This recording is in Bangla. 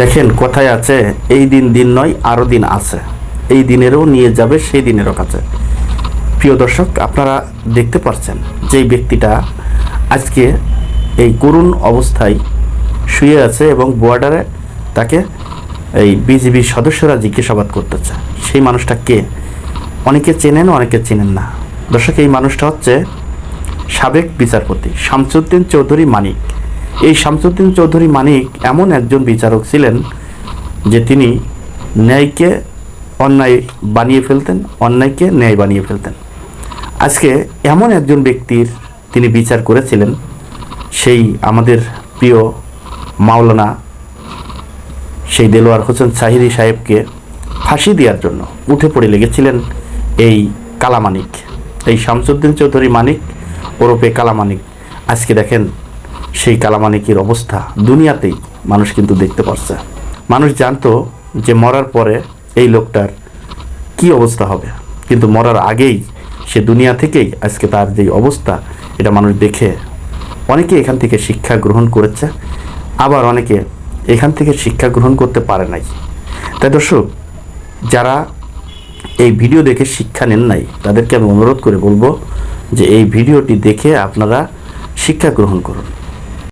দেখেন কথায় আছে, এই দিন দিন নয় আরও দিন আছে। এই দিনেরও নিয়ে যাবে, সেই দিনেরও কাছে। প্রিয় দর্শক, আপনারা দেখতে পাচ্ছেন যেই ব্যক্তিটা আজকে এই করুণ অবস্থায় শুয়ে আছে এবং বর্ডারে তাকে এই বিজিবি সদস্যরা জিজ্ঞাসাবাদ করতেছে। সেই মানুষটা কে? অনেকে চেনেন অনেকে চেনেন না। দর্শক, এই মানুষটা হচ্ছে সাবেক বিচারপতি শামসুদ্দিন চৌধুরী মানিক। এই শামসুদ্দিন চৌধুরী মানিক এমন একজন বিচারক ছিলেন যে তিনি ন্যায়কে অন্যায় বানিয়ে ফেলতেন, অন্যায়কে ন্যায় বানিয়ে ফেলতেন। আজকে এমন একজন ব্যক্তির তিনি বিচার করেছিলেন, সেই আমাদের প্রিয় মাওলানা সেই দেলোয়ার হোসেন সাহিরি সাহেবকে ফাঁসি দেওয়ার জন্য উঠে পড়ে লেগেছিলেন এই কালামানিক। এই শামসুদ্দিন চৌধুরী মানিক ওরপে কালামানিক। আজকে দেখেন সেই কালামানিকের অবস্থা দুনিয়াতেই মানুষ কিন্তু দেখতে পাচ্ছে মানুষ জানতো যে মরার পরে এই লোকটার কি অবস্থা হবে। কিন্তু মরার আগেই সে দুনিয়া থেকেই আজকে তার যে অবস্থা, এটা মানুষ দেখে অনেকে এখান থেকে শিক্ষা গ্রহণ করেছে, আবার অনেকে এখান থেকে শিক্ষা গ্রহণ করতে পারে নাই। তাই দর্শক, যারা এই ভিডিও দেখে শিক্ষা নেন নাই, তাদেরকে আমি অনুরোধ করে বলব যে এই ভিডিওটি দেখে আপনারা শিক্ষা গ্রহণ করুন।